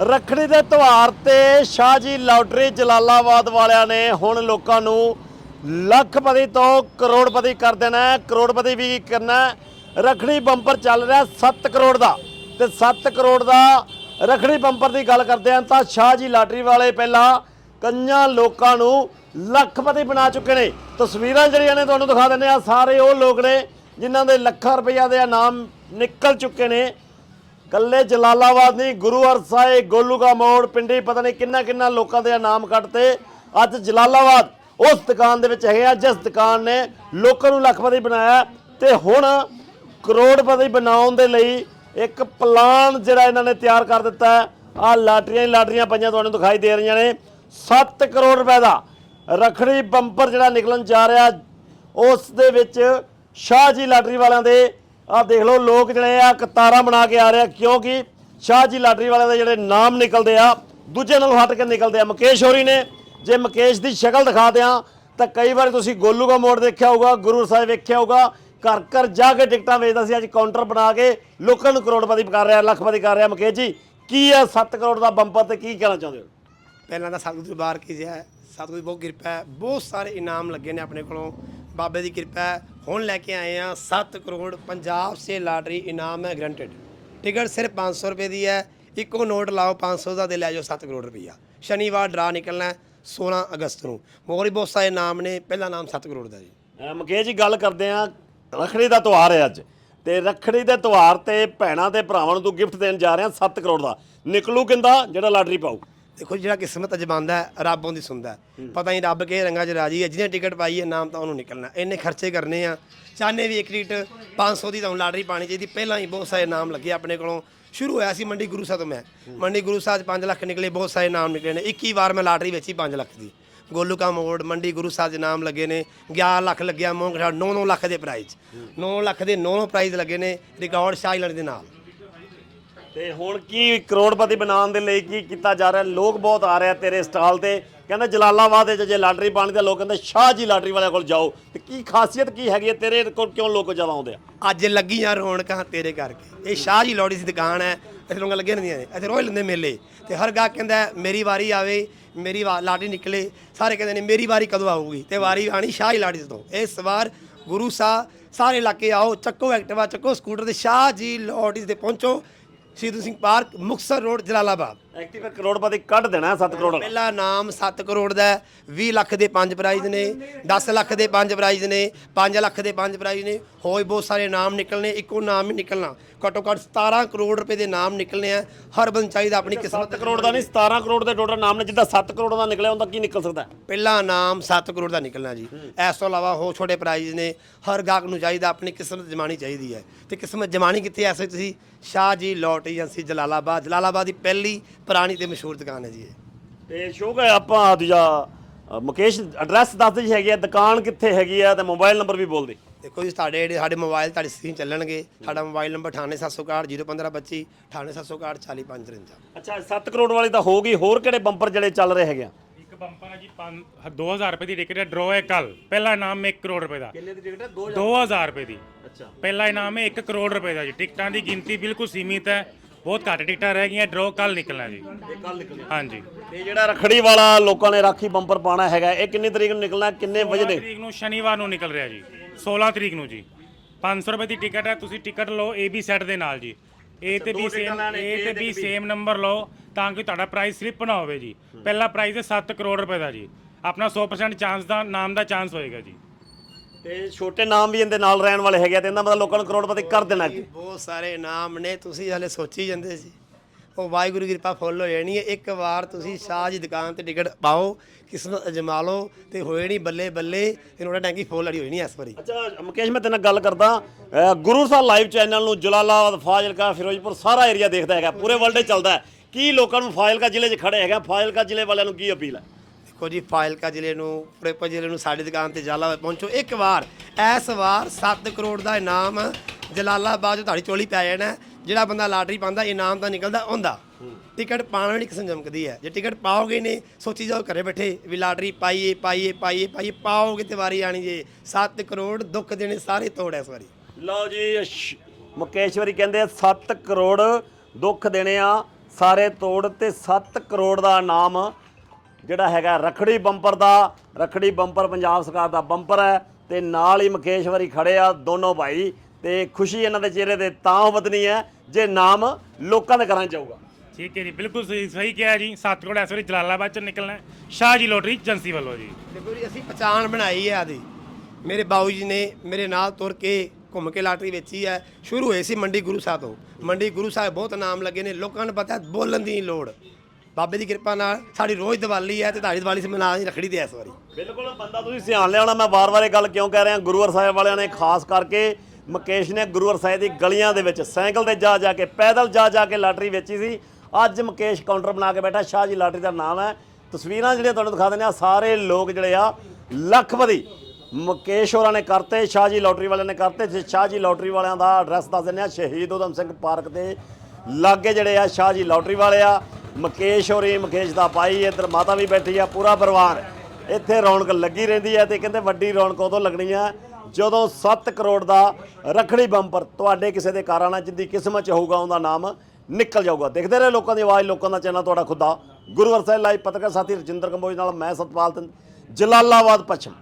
ਰੱਖੜੀ ਦੇ ਤਿਉਹਾਰ ਤੇ ਸ਼ਾਹ ਜੀ ਲਾਟਰੀ ਜਲਾਲਾਬਾਦ ਵਾਲਿਆਂ ਨੇ ਹੁਣ ਲੋਕਾਂ ਨੂੰ ਲੱਖਪਤੀ ਤੋਂ ਕਰੋੜਪਤੀ ਕਰ ਦੇਣਾ ਹੈ। ਕਰੋੜਪਤੀ ਵੀ ਕਰਨਾ ਹੈ। ਰੱਖੜੀ ਬੰਪਰ ਚੱਲ ਰਿਹਾ 7 ਕਰੋੜ ਦਾ। ਤੇ 7 ਕਰੋੜ ਦਾ ਰੱਖੜੀ ਬੰਪਰ ਦੀ ਗੱਲ ਕਰਦੇ ਹਾਂ ਤਾਂ ਸ਼ਾਹ ਜੀ ਲਾਟਰੀ ਵਾਲੇ ਪਹਿਲਾਂ ਕਈਆਂ ਲੋਕਾਂ ਨੂੰ ਲੱਖਪਤੀ ਬਣਾ ਚੁੱਕੇ ਨੇ। ਤਸਵੀਰਾਂ ਜਿਹੜੀਆਂ ਨੇ ਤੁਹਾਨੂੰ ਦਿਖਾ ਦਿੰਦੇ ਆ ਸਾਰੇ ਉਹ ਲੋਕ ਨੇ ਜਿਨ੍ਹਾਂ ਦੇ ਲੱਖਾਂ ਰੁਪਈਆ ਦੇ ਇਨਾਮ ਨਿਕਲ ਚੁੱਕੇ ਨੇ। ਕੱਲੇ ਜਲਾਲਾਬਾਦ ਨਹੀਂ, ਗੁਰੂ ਸਾਹਿਬ, ਗੋਲੂਗਾ ਮੋੜ, ਪਿੰਡੀ, ਪਤਾ ਨਹੀਂ ਕਿੰਨਾ ਕਿੰਨਾ ਲੋਕਾਂ ਦੇ ਨਾਮ ਕੱਟਤੇ। ਅੱਜ ਜਲਾਲਾਬਾਦ, ਉਸ ਦੁਕਾਨ ਦੇ ਵਿੱਚ ਹੈਗੇ ਆ, ਜਿਸ ਦੁਕਾਨ ਨੇ ਲੋਕਾਂ ਨੂੰ ਲੱਖਪਤੀ ਬਣਾਇਆ। ਤੇ ਹੁਣ ਕਰੋੜਪਤੀ ਬਣਾਉਣ ਦੇ ਲਈ ਇੱਕ ਪਲਾਨ ਜਿਹੜਾ ਇਹਨਾਂ ਨੇ ਤਿਆਰ ਕਰ ਦਿੱਤਾ ਹੈ। ਆ ਲਾਟਰੀਆਂ ਹੀ ਲਾਟਰੀਆਂ ਪਈਆਂ ਤੁਹਾਨੂੰ ਦਿਖਾਈ ਦੇ ਰਹੀਆਂ ਨੇ। 7 ਕਰੋੜ ਰੁਪਏ ਦਾ ਰਖੜੀ ਬੰਪਰ ਜਿਹੜਾ ਨਿਕਲਣ ਜਾ ਰਿਹਾ, ਉਸ ਦੇ ਵਿੱਚ ਸ਼ਾਹ ਜੀ ਲਾਟਰੀ ਵਾਲਿਆਂ ਦੇ ਆਹ ਦੇਖ ਲਓ, ਲੋਕ ਜਿਹੜੇ ਆ, ਕਤਾਰਾਂ ਬਣਾ ਕੇ ਆ ਰਹੇ ਆ, ਕਿਉਂਕਿ ਸ਼ਾਹਜੀ ਲਾਟਰੀ ਵਾਲਿਆਂ ਦੇ ਜਿਹੜੇ ਨਾਮ ਨਿਕਲਦੇ ਆ ਦੂਜੇ ਨਾਲੋਂ ਹਟ ਕੇ ਨਿਕਲਦੇ ਆ। ਮੁਕੇਸ਼ ਹੋਰੀ ਨੇ, ਜੇ ਮੁਕੇਸ਼ ਦੀ ਸ਼ਕਲ ਦਿਖਾ ਦਿਆਂ, ਤਾਂ ਕਈ ਵਾਰ ਤੁਸੀਂ ਗੋਲੂ ਦਾ ਮੋੜ ਦੇਖਿਆ ਹੋਊਗਾ, ਗੁਰੂ ਸਾਹਿਬ ਵੇਖਿਆ ਹੋਊਗਾ, ਘਰ ਘਰ ਜਾ ਕੇ ਟਿਕਟਾਂ ਵੇਚਦਾ ਸੀ, ਅੱਜ ਕਾਊਂਟਰ ਬਣਾ ਕੇ ਲੋਕਾਂ ਨੂੰ ਕਰੋੜਪਤੀ ਕਰ ਰਿਹਾ, ਲੱਖਪਤੀ ਕਰ ਰਿਹਾ। ਮੁਕੇਸ਼ ਜੀ, ਕੀ ਹੈ 7 ਕਰੋੜ ਦਾ ਬੰਪਰ ਤੇ ਕੀ ਕਹਿਣਾ ਚਾਹੁੰਦੇ ਹੋ? ਪਹਿਲਾਂ ਤਾਂ ਸਤਿਗੁਰੂ ਦਰਬਾਰ ਕੀ ਹੈ, ਸਤਿਗੁਰੂ ਦੀ ਬਹੁਤ ਕਿਰਪਾ ਹੈ, ਬਹੁਤ ਸਾਰੇ ਇਨਾਮ ਲੱਗੇ ਨੇ ਆਪਣੇ ਕੋਲੋਂ। ਬਾਬੇ ਦੀ ਕਿਰਪਾ ਹੈ। ਹੁਣ ਲੈ ਕੇ ਆਏ ਆ 7 ਕਰੋੜ ਪੰਜਾਬ ਸੇ ਲਾਟਰੀ ਇਨਾਮ ਹੈ ਗਰੰਟਡ ਟਿਕਟ ਸਿਰਫ 500 ਰੁਪਏ ਦੀ ਹੈ। ਇੱਕੋ ਨੋਟ ਲਾਓ 500 ਦਾ ਤੇ ਲੈ ਜਾਓ 7 ਕਰੋੜ ਰੁਪਈਆ। ਸ਼ਨੀਵਾਰ ਡਰਾ ਨਿਕਲਣਾ ਹੈ 16 ਅਗਸਤ ਨੂੰ। ਹੋਰ ਬਹੁਤ ਸਾਰੇ ਨਾਮ ਨੇ, ਪਹਿਲਾ ਨਾਮ 7 ਕਰੋੜ ਦਾ ਜੀ। ਮੁਕੇਸ਼ ਜੀ, ਗੱਲ ਕਰਦੇ ਆ ਰਖੜੀ ਦਾ ਤਿਉਹਾਰ ਹੈ ਅੱਜ। ਤੇ ਰਖੜੀ ਦੇ ਤਿਉਹਾਰ ਤੇ ਭੈਣਾਂ ਤੇ ਭਰਾਵਾਂ ਨੂੰ ਤੂੰ ਗਿਫਟ ਦੇਣ ਜਾ ਰਿਹਾ 7 ਕਰੋੜ ਦਾ। ਨਿਕਲੂ ਕਿੰਦਾ? ਜਿਹੜਾ ਲਾਟਰੀ ਪਾਊ। ਦੇਖੋ ਜਿਹੜਾ ਕਿਸਮਤ ਅਜਮਾਂਦਾ ਹੈ ਰੱਬ ਉਹਦੀ ਸੁਣਦਾ ਹੈ। ਪਤਾ ਨਹੀਂ ਰੱਬ ਕਿਹੜੇ ਰੰਗਾਂ 'ਚ ਰਾਜੀ ਹੈ ਜਿਹਨੇ ਟਿਕਟ ਪਾਈ ਹੈ ਨਾਮ ਤਾਂ ਉਹਨੂੰ ਨਿਕਲਣਾ ਇੰਨੇ ਖਰਚੇ ਕਰਨੇ ਆ। ਚਾਹਨੇ ਵੀ ਇੱਕ ਟਿਕਟ 500 ਦੀ ਤੁਹਾਨੂੰ ਲਾਟਰੀ ਪਾਣੀ ਚਾਹੀਦੀ। ਪਹਿਲਾਂ ਹੀ ਬਹੁਤ ਸਾਰੇ ਨਾਮ ਲੱਗੇ ਆਪਣੇ ਕੋਲੋਂ। ਸ਼ੁਰੂ ਹੋਇਆ ਸੀ ਮੰਡੀ ਗੁਰੂ ਸਾਹਿਬ ਤੋਂ ਮੈਂ। ਮੰਡੀ ਗੁਰੂ ਸਾਹਿਬ 'ਚ 5 ਲੱਖ ਨਿਕਲੇ ਬਹੁਤ ਸਾਰੇ ਨਾਮ ਨਿਕਲੇ ਨੇ। 21 ਵਾਰ ਮੈਂ ਲਾਟਰੀ ਵੇਚੀ 5 ਲੱਖ ਦੀ। ਗੋਲੂ ਕਾ ਮੋੜ ਮੰਡੀ ਗੁਰੂ ਸਾਹਿਬ ਦੇ ਨਾਮ ਲੱਗੇ ਨੇ। 11 ਲੱਖ ਲੱਗਿਆ ਮੋਂਗ 9-9 ਲੱਖ ਦੇ ਪ੍ਰਾਈਜ਼ 9 ਲੱਖ ਦੇ 9 ਪ੍ਰਾਈਜ਼ ਲੱਗੇ ਨੇ। ਰਿਕਾਰਡ ਸ਼ਾਇਲਨ ਦੇ ਨਾਲ। ਤੇ ਹੁਣ ਕੀ ਕਰੋੜਪਤੀ ਬਣਾਉਣ ਦੇ ਲਈ ਕੀ ਕੀਤਾ ਜਾ ਰਿਹਾ? ਲੋਕ ਬਹੁਤ ਆ ਰਹੇ ਆ ਤੇਰੇ ਸਟਾਲ ਤੇ। ਕਹਿੰਦੇ ਜਲਾਲਾਬਾਦ ਵਿੱਚ ਜੇ ਲਾਟਰੀ ਪਾਣੀ ਤੇ ਲੋਕ ਕਹਿੰਦੇ, ਸ਼ਾਹ ਜੀ, ਲਾਟਰੀ ਵਾਲਿਆਂ ਕੋਲ ਜਾਓ। ਤੇ ਕੀ ਖਾਸੀਅਤ ਕੀ ਹੈਗੀ ਹੈ ਤੇਰੇ ਕੋਲ ਕਿਉਂ ਲੋਕ ਜ਼ਿਆਦਾ ਆਉਂਦੇ ਆ? ਅੱਜ ਲੱਗੀਆਂ ਰੌਣਕਾਂ ਤੇਰੇ ਕਰਕੇ। ਇਹ ਸ਼ਾਹ ਜੀ ਲੋੜੀ ਦੀ ਦੁਕਾਨ ਹੈ। ਇੱਥੇ ਰੌਣਕਾਂ ਲੱਗੀਆਂ ਰਹਿੰਦੀਆਂ ਨੇ। ਇੱਥੇ ਰੋਜ਼ ਲੈਂਦੇ ਮੇਲੇ। ਤੇ ਹਰ ਗਾਹਕ ਕਹਿੰਦਾ, ਮੇਰੀ ਵਾਰੀ ਆਵੇ, ਮੇਰੀ ਵਾ- ਲਾਟਰੀ ਨਿਕਲੇ। ਸਾਰੇ ਕਹਿੰਦੇ ਨੇ, ਮੇਰੀ ਵਾਰੀ ਕਦੋਂ ਆਊਗੀ? ਤੇ ਵਾਰੀ ਆਣੀ ਸ਼ਾਹ ਜੀ ਲਾੜੀ ਤੋਂ। ਇਸ ਵਾਰ ਗੁਰੂ ਸਾਹਿਬ, ਸਾਰੇ ਇਲਾਕੇ ਆਓ, ਚੱਕੋ ਐਕਟਿਵਾ, ਚੱਕੋ ਸਕੂਟਰ ਤੇ ਸ਼ਾਹ ਜੀ ਲੋੜੀ ਤੇ ਪਹੁੰਚੋ। Shaheed Singh park Muktsar road Jalalabad. Active ਕਰੋੜਪਤੀ ਕੱਢ ਦੇਣਾ 7 ਕਰੋੜ ਵਾਲਾ। ਪਹਿਲਾ ਨਾਮ 7 ਕਰੋੜ ਦਾ ਹੈ, 20 ਲੱਖ ਦੇ 5 ਪ੍ਰਾਈਜ਼ ਨੇ 10 ਲੱਖ ਦੇ 5 ਪ੍ਰਾਈਜ਼ ਨੇ 5 ਲੱਖ ਦੇ 5 ਪ੍ਰਾਈਜ਼ ਨੇ ਹੋਰ ਬਹੁਤ ਸਾਰੇ ਨਾਮ ਨਿਕਲਣੇ ਇੱਕੋ ਨਾਮ ਹੀ ਨਿਕਲਣਾ। ਘੱਟੋ ਘੱਟ 17 ਕਰੋੜ ਰੁਪਏ ਦੇ ਨਾਮ ਨਿਕਲਣੇ ਆ ਹਰ ਬੰਦ ਚਾਹੀਦਾ ਆਪਣੀ ਕਿਸਮਤ 7 ਕਰੋੜ ਦਾ ਨਹੀਂ 17 ਕਰੋੜ ਦੇ ਟੋਟਲ ਨਾਮ ਨੇ ਜਿੱਦਾਂ 7 ਕਰੋੜ ਦਾ ਨਿਕਲਿਆ ਹੁੰਦਾ ਕੀ ਨਿਕਲ ਸਕਦਾ ਹੈ? ਪਹਿਲਾ ਨਾਮ 7 ਕਰੋੜ ਦਾ ਨਿਕਲਣਾ ਜੀ। ਇਸ ਤੋਂ ਇਲਾਵਾ ਹੋਰ ਛੋਟੇ ਪ੍ਰਾਈਜ਼ ਨੇ ਹਰ ਗਾਹਕ ਨੂੰ ਚਾਹੀਦਾ ਆਪਣੀ ਕਿਸਮਤ ਜਮਾਣੀ ਚਾਹੀਦੀ ਹੈ। ਤੇ ਕਿਸਮਤ ਜਮਾਣੀ ਕਿੱਥੇ ਐਸੇ ਤੁਸੀਂ ਸ਼ਾਹ ਜੀ ਲੋਟ ਏਜੰਸੀ ਜਲਾਲਾਬਾਦ ਜਲਾਲਾਬਾਦ ਦੀ ਪਹਿਲੀ ਪੁਰਾਣੀ ਤੇ ਮਸ਼ਹੂਰ ਦੁਕਾਨ ਹੈ ਜੀ ਇਹ। ਤੇ ਸ਼ੋਕ ਹੈ ਆਪਾਂ ਦੂਜਾ ਅ, ਮੁਕੇਸ਼ ਐਡਰੈਸ ਦੱਸ ਦੇ ਜੀ ਹੈਗੀ ਆ। ਦੁਕਾਨ ਕਿੱਥੇ ਹੈਗੀ ਆ ਤੇ ਮੋਬਾਈਲ ਨੰਬਰ ਵੀ ਬੋਲ ਦੇ। ਦੇਖੋ ਜੀ ਸਾਡੇ ਜਿਹੜੇ ਸਾਡੇ ਮੋਬਾਈਲ ਤੁਹਾਡੀ ਸਕਰੀਨ ਚੱਲਣਗੇ। ਸਾਡਾ ਮੋਬਾਈਲ ਨੰਬਰ 98761 01525 98761 4553 ਅੱਛਾ 7 ਕਰੋੜ ਵਾਲੀ ਤਾਂ ਹੋ ਗਈ। ਹੋਰ ਕਿਹੜੇ ਬੰਪਰ ਜਿਹੜੇ ਚੱਲ ਰਹੇ ਹੈਗੇ ਆ? ਇੱਕ ਬੰਪਰ ਹੈ ਜੀ 2000 ਰੁਪਏ ਦੀ ਟਿਕਟ ਹੈ ਡਰੋ ਹੈ ਕੱਲ ਪਹਿਲਾ ਇਨਾਮ 1 ਕਰੋੜ ਰੁਪਏ ਦਾ। ਕਿੰਨੇ ਦੀ ਟਿਕਟ ਹੈ 2000 ਰੁਪਏ ਦੀ। ਅੱਛਾ। ਪਹਿਲਾ ਇਨਾਮ ਹੈ 1 ਕਰੋੜ ਰੁਪਏ ਦਾ ਜੀ। ਟਿਕਟਾਂ ਦੀ ਗਿਣਤੀ ਬਿਲਕੁਲ ਸੀਮਿਤ ਹੈ। ਬਹੁਤ ਘੱਟ ਟਿਕਟਾਂ ਰਹਿ ਗਈਆਂ ਡਰੋ ਕੱਲ ਨਿਕਲਣਾ ਜੀ। ਕੱਲ ਨਿਕਲਿਆ ਹਾਂਜੀ। ਤੇ ਜਿਹੜਾ ਰਖੜੀ ਵਾਲਾ ਲੋਕਾਂ ਨੇ ਰਾਖੀ ਬੰਪਰ ਪਾਣਾ ਹੈਗਾ ਇਹ ਕਿੰਨੀ ਤਰੀਕ ਨੂੰ ਨਿਕਲਣਾ ਕਿੰਨੇ ਵਜੇ 16 ਦੇ? ਤਰੀਕ ਨੂੰ ਸ਼ਨੀਵਾਰ ਨੂੰ ਨਿਕਲ ਰਿਹਾ ਜੀ। 16 ਤਰੀਕ ਨੂੰ ਜੀ। 500 ਰੁਪਏ ਦੀ ਟਿਕਟ ਹੈ ਤੁਸੀਂ ਟਿਕਟ ਲਓ ਏ ਬੀ ਸੈੱਟ ਦੇ ਨਾਲ ਜੀ। ਏ ਤੇ ਬੀ ਸੇਮ ਏ ਤੇ ਬੀ ਸੇਮ ਨੰਬਰ ਲਓ ਤਾਂ ਕਿ ਤੁਹਾਡਾ ਪ੍ਰਾਈਸ ਸਲਿੱਪ ਨਾ ਹੋਵੇ ਜੀ। ਪਹਿਲਾ ਪ੍ਰਾਈਸ ਹੈ 7 ਕਰੋੜ ਰੁਪਏ ਦਾ ਜੀ। ਆਪਣਾ 100% ਚਾਂਸ ਦਾ ਨਾਮ ਦਾ ਚਾਂਸ ਹੋਏਗਾ ਜੀ। ਤੇ ਛੋਟੇ ਨਾਮ ਵੀ ਇਹਦੇ ਨਾਲ ਰਹਿਣ ਵਾਲੇ ਹੈਗੇ ਆ ਤੇ ਇਹਦਾ ਮਤਲਬ ਲੋਕਾਂ ਨੂੰ ਕਰੋੜਪਤੀ ਕਰ ਦੇਣਾ ਅੱਗੇ ਬਹੁਤ ਸਾਰੇ ਨਾਮ ਨੇ ਤੁਸੀਂ ਹਲੇ ਸੋਚੀ ਜਾਂਦੇ ਸੀ। ਉਹ ਵਾਹਿਗੁਰੂ ਦੀ ਕਿਰਪਾ ਫੁੱਲ ਹੋ ਜਾਣੀ ਹੈ। ਇੱਕ ਵਾਰ ਤੁਸੀਂ ਸ਼ਾਹ ਜੀ ਦੁਕਾਨ ਤੇ ਟਿਕਟ ਪਾਓ ਕਿਸਮਤ ਅਜਮਾ ਲਓ ਤੇ ਹੋਏ ਨਹੀਂ ਬੱਲੇ ਬੱਲੇ ਤੇ ਨੋੜਾ ਟੈਂਕੀ ਫੁੱਲ ਅੜੀ ਹੋਈ ਨਹੀਂ ਇਸ ਵਾਰੀ। ਅੱਛਾ ਮੁਕੇਸ਼ ਮੈਂ ਤੇਰੇ ਨਾਲ ਗੱਲ ਕਰਦਾ ਅਹ ਗੁਰੂ ਸਾਹਿਬ ਲਾਈਵ ਚੈਨਲ ਨੂੰ ਜਲਾਲਾਬਾਦ ਫਾਜ਼ਿਲਕਾ ਫਿਰੋਜ਼ਪੁਰ ਸਾਰਾ ਏਰੀਆ ਦੇਖਦਾ ਹੈਗਾ ਪੂਰੇ ਵਰਲਡ 'ਚ ਚੱਲਦਾ ਹੈ। ਕੀ ਲੋਕਾਂ ਨੂੰ ਫਾਜ਼ਿਲਕਾ ਜ਼ਿਲ੍ਹੇ 'ਚ ਖੜੇ ਹੈਗਾ ਫਾਜ਼ਿਲਕਾ ਜ਼ਿਲ੍ਹੇ ਵਾਲਿਆਂ ਨੂੰ ਕੀ ਅਪੀਲ ਹੈ? ਦੇਖੋ ਜੀ ਫਾਇਲਕਾ ਜ਼ਿਲ੍ਹੇ ਨੂੰ ਫਿਰੋਜ਼ਪੁਰ ਜ਼ਿਲ੍ਹੇ ਨੂੰ ਸਾਡੀ ਦੁਕਾਨ ਤੇ ਜਲਾਲਾਬਾਦ ਪਹੁੰਚੋ ਇੱਕ ਵਾਰ। ਇਸ ਵਾਰ 7 ਕਰੋੜ ਦਾ ਇਨਾਮ ਜਲਾਲਾਬਾਦ 'ਚ ਤੁਹਾਡੀ ਚੋਲੀ ਪੈ ਜਾਣਾ। ਜਿਹੜਾ ਬੰਦਾ ਲਾਟਰੀ ਪਾਉਂਦਾ ਇਨਾਮ ਤਾਂ ਨਿਕਲਦਾ ਹੁੰਦਾ ਟਿਕਟ ਪਾਉਣ ਵਾਲੀ ਕਿਸਮ ਚਮਕਦੀ ਹੈ। ਜੇ ਟਿਕਟ ਪਾਓਗੇ ਨੇ ਸੋਚੀ ਜਾਓ ਘਰੇ ਬੈਠੇ, ਵੀ ਲਾਟਰੀ ਪਾਈਏ ਪਾਈਏ ਪਾਈਏ ਪਾਈਏ, ਪਾਓਗੇ ਤੇ ਵਾਰੀ ਆਣੀ ਜੇ। 7 ਕਰੋੜ ਦੁੱਖ ਦੇਣੇ ਸਾਰੇ ਤੋੜ ਇਸ ਵਾਰੀ। ਲਓ ਜੀ ਮੁਕੇਸ਼ਵਰੀ ਕਹਿੰਦੇ 7 ਕਰੋੜ ਦੁੱਖ ਦੇਣੇ ਆ ਸਾਰੇ ਤੋੜ ਤੇ 7 ਕਰੋੜ ਦਾ ਇਨਾਮ ਜਿਹੜਾ ਹੈਗਾ ਰਖੜੀ ਬੰਪਰ ਦਾ ਰਖੜੀ ਬੰਪਰ ਪੰਜਾਬ ਸਰਕਾਰ ਦਾ ਬੰਪਰ ਹੈ ਤੇ ਨਾਲ ਹੀ ਮੁਕੇਸ਼ਵਰੀ ਖੜੇ ਆ ਦੋਨੋਂ ਭਾਈ ਤੇ ਖੁਸ਼ੀ ਇਹਨਾਂ ਦੇ ਚਿਹਰੇ ਤੇ ਤਾਂ ਵਧਣੀ ਹੈ ਜੇ ਨਾਮ ਲੋਕਾਂ ਦੇ ਘਰਾਂ 'ਚ ਜਾਊਗਾ ਠੀਕ ਹੈ ਜੀ ਬਿਲਕੁਲ ਸਹੀ ਸਹੀ ਕਿਹਾ ਜੀ। ਸੱਤ ਕਰੋੜ ਇਸ ਵਾਰੀ ਜਲਾਲਾਬਾਦ ਚ ਨਿਕਲਣਾ ਹੈ। ਸ਼ਾਹ ਜੀ ਲੋਟਰੀ ਏਜੰਸੀ ਵੱਲੋਂ ਜੀ। ਦੇਖੋ ਜੀ ਅਸੀਂ ਪਛਾਣ ਬਣਾਈ ਹੈ ਆਦੀ। ਮੇਰੇ ਬਾਊ ਜੀ ਨੇ ਮੇਰੇ ਨਾਲ ਤੁਰ ਕੇ ਘੁੰਮ ਕੇ ਲਾਟਰੀ ਵੇਚੀ ਹੈ। ਸ਼ੁਰੂ ਹੋਈ ਸੀ ਮੰਡੀ ਗੁਰੂ ਸਾਹਿਬ ਤੋਂ। ਮੰਡੀ ਗੁਰੂ ਸਾਹਿਬ ਬਹੁਤ ਨਾਮ ਲੱਗੇ ਨੇ। ਲੋਕਾਂ ਨੂੰ ਪਤਾ ਬੋਲਣ ਦੀ ਲੋੜ। ਬਾਬੇ ਦੀ ਕਿਰਪਾ ਨਾਲ ਸਾਡੀ ਰੋਜ਼ ਦੀਵਾਲੀ ਹੈ ਤੇ ਤੁਹਾਡੀ ਦੀਵਾਲੀ ਸੇ ਮਨਾ ਨਹੀਂ ਰੱਖੜੀ ਤੇ ਇਸ ਵਾਰੀ। ਬਿਲਕੁਲ, ਬੰਦਾ ਤੁਸੀਂ ਸਿਆਣ ਲਿਆ ਹੋਣਾ, ਮੈਂ ਵਾਰ-ਵਾਰ ਇਹ ਗੱਲ ਕਿਉਂ ਕਹਿ ਰਿਹਾ ਗੁਰੂਵਰ ਸਾਹਿਬ ਵਾਲਿਆਂ ਨੇ ਖਾਸ ਕਰਕੇ ਮੁਕੇਸ਼ ਨੇ ਗੁਰੂਵਰ ਸਾਹਿਬ ਦੀ ਗਲੀਆਂ ਦੇ ਵਿੱਚ ਸਾਈਕਲ ਤੇ ਜਾ ਜਾ ਕੇ, ਪੈਦਲ ਜਾ ਜਾ ਕੇ ਲਾਟਰੀ ਵੇਚੀ ਸੀ। ਅੱਜ ਮੁਕੇਸ਼ ਕਾਊਂਟਰ ਬਣਾ ਕੇ ਬੈਠਾ, ਸ਼ਾਹ ਜੀ ਲਾਟਰੀ ਦਾ ਨਾਮ ਹੈ। ਤਸਵੀਰਾਂ ਜਿਹੜੀਆਂ ਤੁਹਾਨੂੰ ਦਿਖਾ ਦਿੰਦੇ ਆ ਸਾਰੇ ਲੋਕ ਜਿਹੜੇ ਆ ਲੱਖਪਤੀ ਮੁਕੇਸ਼ ਹੋਰਾਂ ਨੇ ਕਰਤੇ, ਸ਼ਾਹ ਜੀ ਲਾਟਰੀ ਵਾਲਿਆਂ ਨੇ ਕਰਤੇ। ਤੇ ਸ਼ਾਹ ਜੀ ਲਾਟਰੀ ਵਾਲਿਆਂ ਦਾ ਐਡਰੈਸ ਦੱਸ ਦਿੰਦੇ ਆ ਸ਼ਹੀਦ ਉਦਮ ਸਿੰਘ ਪਾਰਕ ਦੇ ਲਾਗੇ ਜਿਹੜੇ ਆ, ਸ਼ਾਹ ਜੀ ਲਾਟਰੀ ਵਾਲੇ ਆ। ਮੁਕੇਸ਼ ਹੋਰੀ, ਮੁਕੇਸ਼ ਦਾ ਭਾਈ, ਇੱਧਰ ਮਾਤਾ ਵੀ ਬੈਠੀ ਆ, ਪੂਰਾ ਪਰਿਵਾਰ। ਇੱਥੇ ਰੌਣਕ ਲੱਗੀ ਰਹਿੰਦੀ ਹੈ ਤੇ ਕਹਿੰਦੇ ਵੱਡੀ ਰੌਣਕ ਉਦੋਂ ਲੱਗਣੀ ਆ ਜਦੋਂ 7 ਕਰੋੜ ਦਾ ਰਖੜੀ ਬੰਪਰ ਤੁਹਾਡੇ ਕਿਸੇ ਦੇ ਕਾਰਾਂ ਨਾਲ ਜਿੱਦੀ ਕਿਸਮਤ ਚ ਹੋਊਗਾ ਉਹਦਾ ਨਾਮ ਨਿਕਲ ਜਾਊਗਾ। ਦੇਖਦੇ ਰਹੇ ਲੋਕਾਂ ਦੀ ਆਵਾਜ਼, ਲੋਕਾਂ ਦਾ ਚੈਨਲ, ਤੁਹਾਡਾ ਖੁਦਾ। ਗੁਰੂ ਸਾਹਿਬ ਲਾਈਵ ਪੱਤਰਕਾਰ ਸਾਥੀ ਰਜਿੰਦਰ ਕੰਬੋਜ ਨਾਲ, ਮੈਂ ਸਤਪਾਲ ਸਿੰਘ ਜਲਾਲਾਬਾਦ ਪੱਛਮ।